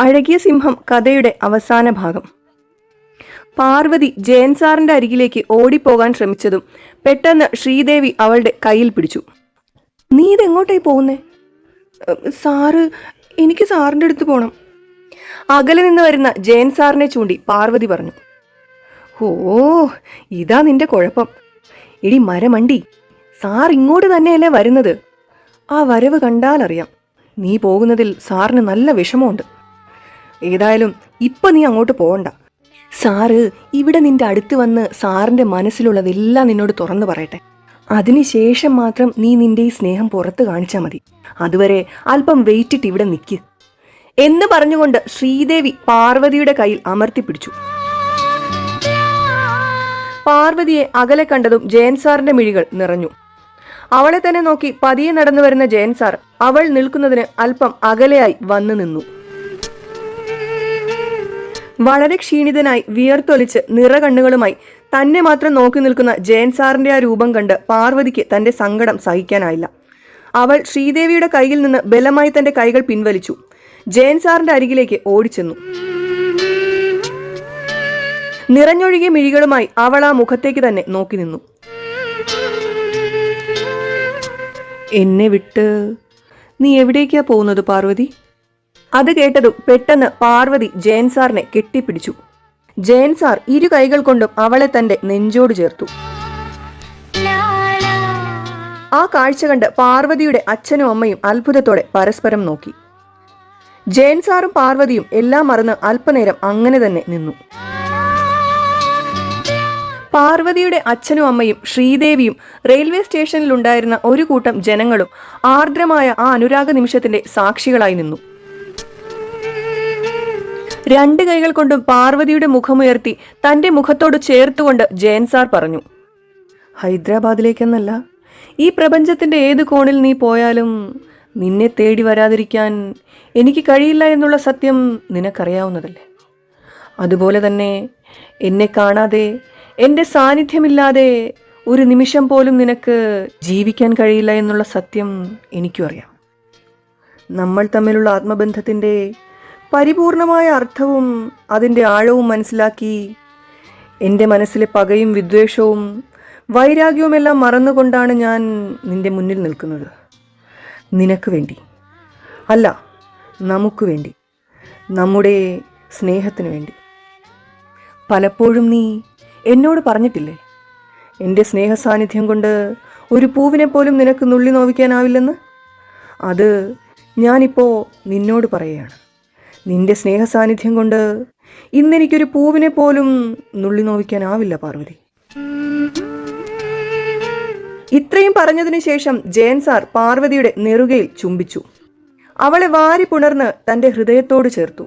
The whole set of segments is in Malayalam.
അഴകിയ സിംഹം കഥയുടെ അവസാന ഭാഗം. പാർവതി ജയൻ സാറിന്റെ അരികിലേക്ക് ഓടിപ്പോകാൻ ശ്രമിച്ചതും പെട്ടെന്ന് ശ്രീദേവി അവളുടെ കയ്യിൽ പിടിച്ചു. നീ ഇതെങ്ങോട്ടായി പോകുന്നേ? "ഉം, സാറ് എനിക്ക് സാറിന്റെ അടുത്ത് പോകണം അകലെ നിന്ന് വരുന്ന ജയൻ സാറിനെ ചൂണ്ടി പാർവതി പറഞ്ഞു. ഓ ഇതാ നിന്റെ കുഴപ്പം. ഇടി മരമണ്ടി സാർ ഇങ്ങോട്ട് തന്നെയല്ലേ വരുന്നത്? ആ വരവ് കണ്ടാലറിയാം. നീ പോകുന്നതിൽ സാറിന് നല്ല വിഷമമുണ്ട്. ഏതായാലും ഇപ്പൊ നീ അങ്ങോട്ട് പോകണ്ട സാറ് ഇവിടെ നിന്റെ അടുത്ത് വന്ന് സാറിന്റെ മനസ്സിലുള്ളതെല്ലാം നിന്നോട് തുറന്നു പറയട്ടെ. അതിനുശേഷം മാത്രം നീ നിന്റെ ഈ സ്നേഹം പുറത്ത് കാണിച്ചാൽ മതി. അതുവരെ അല്പം വെയിറ്റിട്ട് ഇവിടെ നിൽക്ക് എന്ന് പറഞ്ഞുകൊണ്ട് ശ്രീദേവി പാർവതിയുടെ കയ്യിൽ അമർത്തി പിടിച്ചു. പാർവതിയെ അകലെ കണ്ടതും ജയൻ സാറിന്റെ മിഴികൾ നിറഞ്ഞു. അവളെ തന്നെ നോക്കി പതിയെ നടന്നു വരുന്ന ജയൻ സാർ അവൾ നിൽക്കുന്നതിന് അല്പം അകലെയായി വന്നു നിന്നു. വളരെ ക്ഷീണിതനായി വിയർത്തൊലിച്ച് നിറകണ്ണുകളുമായി തന്നെ മാത്രം നോക്കി നിൽക്കുന്ന ജയൻ സാറിന്റെ ആ രൂപം കണ്ട് പാർവതിക്ക് തന്റെ സങ്കടം സഹിക്കാനായില്ല. അവൾ ശ്രീദേവിയുടെ കയ്യിൽ നിന്ന് ബലമായി തന്റെ കൈകൾ പിൻവലിച്ചു. ജയൻ സാറിന്റെ അരികിലേക്ക് ഓടിച്ചെന്നു. നിറഞ്ഞൊഴുകിയ മിഴികളുമായി അവൾ ആ മുഖത്തേക്ക് തന്നെ നോക്കി നിന്നു. എന്നെ വിട്ട് നീ എവിടേക്കാ പോകുന്നത് പാർവതി? അത് കേട്ടതും പെട്ടെന്ന് പാർവതി ജയൻ സാറിനെ കെട്ടിപ്പിടിച്ചു. ജയൻ സാർ ഇരു കൈകൾ കൊണ്ടും അവളെ തന്റെ നെഞ്ചോട് ചേർത്തു. ആ കാഴ്ച കണ്ട് പാർവതിയുടെ അച്ഛനും അമ്മയും അത്ഭുതത്തോടെ പരസ്പരം നോക്കി. ജയൻ സാറും പാർവതിയും എല്ലാം മറന്ന് അല്പനേരം അങ്ങനെ തന്നെ നിന്നു. പാർവതിയുടെ അച്ഛനും അമ്മയും ശ്രീദേവിയും റെയിൽവേ സ്റ്റേഷനിൽ ഉണ്ടായിരുന്ന ഒരു കൂട്ടം ജനങ്ങളും ആർദ്രമായ ആ അനുരാഗ നിമിഷത്തിന്റെ സാക്ഷികളായി നിന്നു. രണ്ട് കൈകൾ കൊണ്ടും പാർവതിയുടെ മുഖമുയർത്തി തന്റെ മുഖത്തോട് ചേർത്തുകൊണ്ട് ജയൻ സാർ പറഞ്ഞു ഹൈദരാബാദിലേക്കെന്നല്ല. ഈ പ്രപഞ്ചത്തിന്റെ ഏത് കോണിൽ നീ പോയാലും നിന്നെ തേടി വരാതിരിക്കാൻ എനിക്ക് കഴിയില്ല എന്നുള്ള സത്യം നിനക്കറിയാവുന്നതല്ലേ? അതുപോലെ തന്നെ എന്നെ കാണാതെ എന്റെ സാന്നിധ്യമില്ലാതെ ഒരു നിമിഷം പോലും നിനക്ക് ജീവിക്കാൻ കഴിയില്ല എന്നുള്ള സത്യം എനിക്കും അറിയാം. നമ്മൾ തമ്മിലുള്ള ആത്മബന്ധത്തിന്റെ പരിപൂർണമായ അർത്ഥവും അതിന്റെ ആഴവും മനസ്സിലാക്കി എന്റെ മനസ്സിലെ പകയും വിദ്വേഷവും വൈരാഗ്യവുമെല്ലാം മറന്നുകൊണ്ടാണ് ഞാൻ നിന്റെ മുന്നിൽ നിൽക്കുന്നത്. നിനക്ക് വേണ്ടി. അല്ല നമുക്ക് വേണ്ടി. നമ്മുടെ സ്നേഹത്തിന് വേണ്ടി. പലപ്പോഴും നീ എന്നോട് പറഞ്ഞിട്ടില്ലേ? എന്റെ സ്നേഹ സാന്നിധ്യം കൊണ്ട് ഒരു പൂവിനെ പോലും നിനക്ക് നുള്ളി നോവിക്കാനാവില്ലെന്ന്? അത് ഞാനിപ്പോൾ നിന്നോട് പറയുകയാണ്. നിന്റെ സ്നേഹ സാന്നിധ്യം കൊണ്ട് ഇന്നെനിക്കൊരു പൂവിനെ പോലും നുള്ളി നോവിക്കാനാവില്ല പാർവതി. ഇത്രയും പറഞ്ഞതിനു ശേഷം ജയൻ സാർ പാർവതിയുടെ നെറുകയിൽ ചുംബിച്ചു. അവളെ വാരി പുണർന്ന് തന്റെ ഹൃദയത്തോട് ചേർത്തു.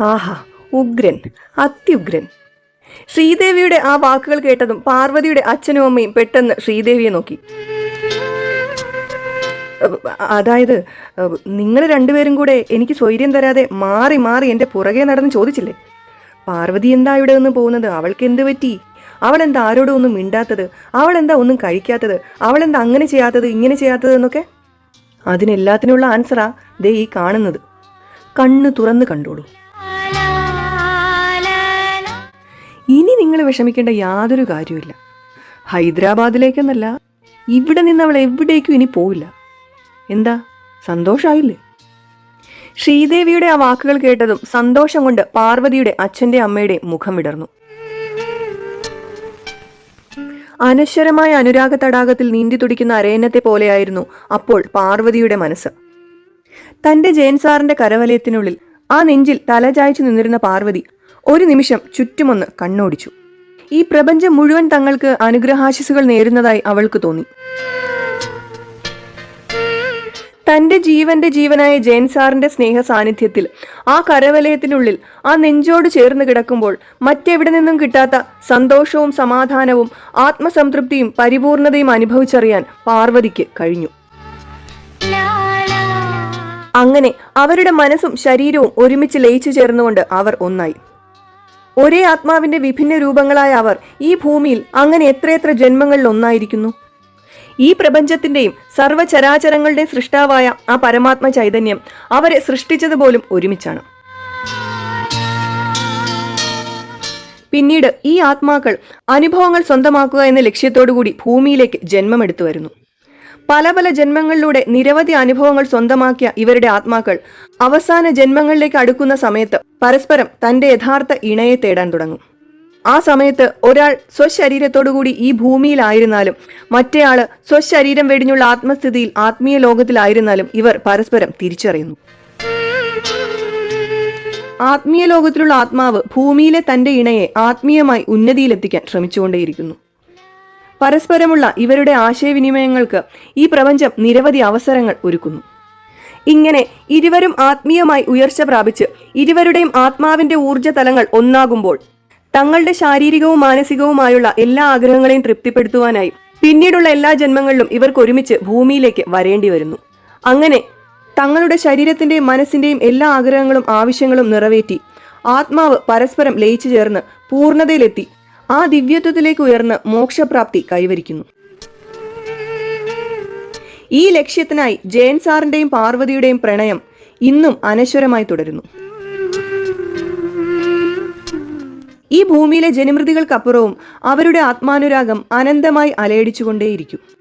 ആഹാ ഉഗ്രൻ അത്യുഗ്രൻ. ശ്രീദേവിയുടെ ആ വാക്കുകൾ കേട്ടതും പാർവതിയുടെ അച്ഛനും അമ്മയും പെട്ടെന്ന് ശ്രീദേവിയെ നോക്കി. അതായത് നിങ്ങൾ രണ്ടുപേരും കൂടെ എനിക്ക് സ്വൈര്യം തരാതെ മാറി മാറി എന്റെ പുറകെ നടന്ന് ചോദിച്ചില്ലേ? പാർവതി എന്താ ഇവിടെ നിന്ന് പോകുന്നത്? അവൾക്ക് എന്ത് പറ്റി? അവൾ എന്താ ആരോടും ഒന്നും മിണ്ടാത്തത്? അവൾ എന്താ ഒന്നും കഴിക്കാത്തത്? അവൾ എന്താ അങ്ങനെ ചെയ്യാത്തത് ഇങ്ങനെ ചെയ്യാത്തത് എന്നൊക്കെ? അതിനെല്ലാത്തിനുള്ള ആൻസറാ ദേ ഈ കാണുന്നത്. കണ്ണ് തുറന്ന് കണ്ടോളൂ. ഇനി നിങ്ങൾ വിഷമിക്കേണ്ട യാതൊരു കാര്യമില്ല ഹൈദരാബാദിലേക്കെന്നല്ല ഇവിടെ നിന്ന് അവൾ എവിടേക്കും ഇനി പോവില്ല. എന്താ? സന്തോഷായില്ലേ? ശ്രീദേവിയുടെ ആ വാക്കുകൾ കേട്ടതും സന്തോഷം കൊണ്ട് പാർവതിയുടെ അച്ഛന്റെ അമ്മയുടെ മുഖം വിടർന്നു. അനശ്വരമായ അനുരാഗ തടാകത്തിൽ നീന്തി തുടിക്കുന്ന അരയന്നത്തെ പോലെയായിരുന്നു അപ്പോൾ പാർവതിയുടെ മനസ്സ്. തന്റെ ജയൻ സാറിന്റെ കരവലയത്തിനുള്ളിൽ ആ നെഞ്ചിൽ തലചായ്ച്ചു നിന്നിരുന്ന പാർവതി ഒരു നിമിഷം ചുറ്റുമൊന്ന് കണ്ണോടിച്ചു. ഈ പ്രപഞ്ചം മുഴുവൻ തങ്ങൾക്ക് അനുഗ്രഹാശിസുകൾ നേരുന്നതായി അവൾക്ക് തോന്നി. തന്റെ ജീവന്റെ ജീവനായ ജയൻ സാറിന്റെ സ്നേഹ സാന്നിധ്യത്തിൽ ആ കരവലയത്തിനുള്ളിൽ ആ നെഞ്ചോട് ചേർന്ന് കിടക്കുമ്പോൾ മറ്റെവിടെ നിന്നും കിട്ടാത്ത സന്തോഷവും സമാധാനവും ആത്മസംതൃപ്തിയും പരിപൂർണതയും അനുഭവിച്ചറിയാൻ പാർവതിക്ക് കഴിഞ്ഞു. അങ്ങനെ അവരുടെ മനസ്സും ശരീരവും ഒരുമിച്ച് ലയിച്ചു ചേർന്നുകൊണ്ട് അവർ ഒന്നായി. ഒരേ ആത്മാവിന്റെ വിഭിന്ന രൂപങ്ങളായ അവർ ഈ ഭൂമിയിൽ അങ്ങനെ എത്രയെത്ര ജന്മങ്ങളിൽ ഒന്നായിരിക്കുന്നു? ഈ പ്രപഞ്ചത്തിന്റെയും സർവചരാചരങ്ങളുടെ സൃഷ്ടാവായ ആ പരമാത്മ ചൈതന്യം അവരെ സൃഷ്ടിച്ചത് പോലും ഒരുമിച്ചാണ്. പിന്നീട് ഈ ആത്മാക്കൾ അനുഭവങ്ങൾ സ്വന്തമാക്കുക എന്ന ലക്ഷ്യത്തോടുകൂടി ഭൂമിയിലേക്ക് ജന്മമെടുത്തു വരുന്നു. പല പല ജന്മങ്ങളിലൂടെ നിരവധി അനുഭവങ്ങൾ സ്വന്തമാക്കിയ ഇവരുടെ ആത്മാക്കൾ അവസാന ജന്മങ്ങളിലേക്ക് അടുക്കുന്ന സമയത്ത് പരസ്പരം തന്റെ യഥാർത്ഥ ഇണയെ തേടാൻ തുടങ്ങും. ആ സമയത്ത് ഒരാൾ സ്വശരീരത്തോടുകൂടി ഈ ഭൂമിയിലായിരുന്നാലും മറ്റേയാൾ സ്വശരീരം വെടിഞ്ഞുള്ള ആത്മസ്ഥിതിയിൽ ആത്മീയ ലോകത്തിലായിരുന്നാലും ഇവർ പരസ്പരം തിരിച്ചറിയുന്നു. ആത്മീയ ലോകത്തിലുള്ള ആത്മാവ് ഭൂമിയിലെ തന്റെ ഇണയെ ആത്മീയമായി ഉന്നതിയിലെത്തിക്കാൻ ശ്രമിച്ചുകൊണ്ടേയിരിക്കുന്നു. പരസ്പരമുള്ള ഇവരുടെ ആശയവിനിമയങ്ങൾക്ക് ഈ പ്രപഞ്ചം നിരവധി അവസരങ്ങൾ ഒരുക്കുന്നു. ഇങ്ങനെ ഇരുവരും ആത്മീയമായി ഉയർച്ച പ്രാപിച്ച് ഇരുവരുടെയും ആത്മാവിന്റെ ഊർജ തലങ്ങൾ ഒന്നാകുമ്പോൾ തങ്ങളുടെ ശാരീരികവും മാനസികവുമായുള്ള എല്ലാ ആഗ്രഹങ്ങളെയും തൃപ്തിപ്പെടുത്തുവാനായി പിന്നീടുള്ള എല്ലാ ജന്മങ്ങളിലും ഇവർക്ക് ഒരുമിച്ച് ഭൂമിയിലേക്ക് വരേണ്ടി വരുന്നു. അങ്ങനെ തങ്ങളുടെ ശരീരത്തിന്റെയും മനസ്സിന്റെയും എല്ലാ ആഗ്രഹങ്ങളും ആവശ്യങ്ങളും നിറവേറ്റി ആത്മാവ് പരസ്പരം ലയിച്ചു ചേർന്ന് പൂർണതയിലെത്തി ആ ദിവ്യത്വത്തിലേക്ക് ഉയർന്ന് മോക്ഷപ്രാപ്തി കൈവരിക്കുന്നു. ഈ ലക്ഷ്യത്തിനായി ജയൻ സാറിന്റെയും പാർവതിയുടെയും പ്രണയം ഇന്നും അനശ്വരമായി തുടരുന്നു. ഈ ഭൂമിയിലെ ജനമൃതികൾക്കപ്പുറവും അവരുടെ ആത്മാനുരാഗം അനന്തമായി അലയടിച്ചുകൊണ്ടേയിരിക്കും.